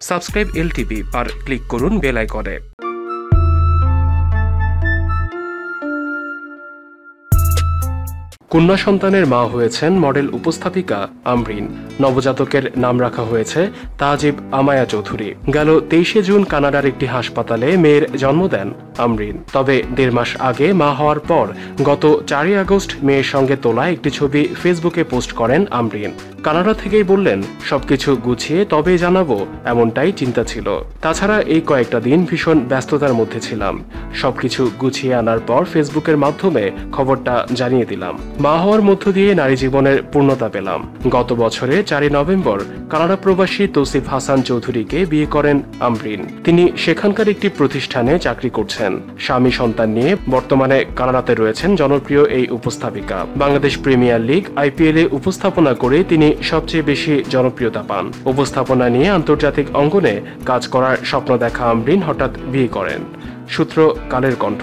Subscribe LTV আর click করুন bell আইকনে। কন্যা সন্তানের মা হয়েছেন মডেল উপস্থাপিকা আমরিন। নবজাতকের নাম রাখা হয়েছে তাজিব আমায়া চৌধুরী। গেল তেইশে জুন কানাডার একটি হাসপাতালে মেয়ের জন্ম দেন আমরিন। তবে দেড় মাস আগে মা হওয়ার পর গত চারই আগস্ট মেয়ের সঙ্গে তোলা একটি ছবি ফেসবুকে পোস্ট করেন আমরিন। কানাডা থেকেই বললেন, সবকিছু গুছিয়ে তবেই জানাব, এমনটাই চিন্তা ছিল। তাছাড়া এই কয়েকটা দিন ভীষণ ব্যস্ততার মধ্যে ছিলাম। সবকিছু গুছিয়ে আনার পর ফেসবুকের মাধ্যমে খবরটা জানিয়ে দিলাম। মা হওয়ার মধ্য দিয়ে নারী জীবনের পূর্ণতা পেলাম। গত বছরে চারই নভেম্বর কানাডা প্রবাসী তৌসিফ হাসান চৌধুরীকে বিয়ে করেন আমরিন। তিনি সেখানকার একটি প্রতিষ্ঠানে চাকরি করছেন। স্বামী সন্তান নিয়ে বর্তমানে কানাডাতে রয়েছেন জনপ্রিয় এই উপস্থাপিকা। বাংলাদেশ প্রিমিয়ার লিগ আইপিএল উপস্থাপনা করে তিনি সবচেয়ে বেশি জনপ্রিয়তা পান। উপস্থাপনা নিয়ে আন্তর্জাতিক অঙ্গনে কাজ করার স্বপ্ন দেখা আমরিন হঠাৎ বিয়ে করেন। সূত্র কালের কণ্ঠ।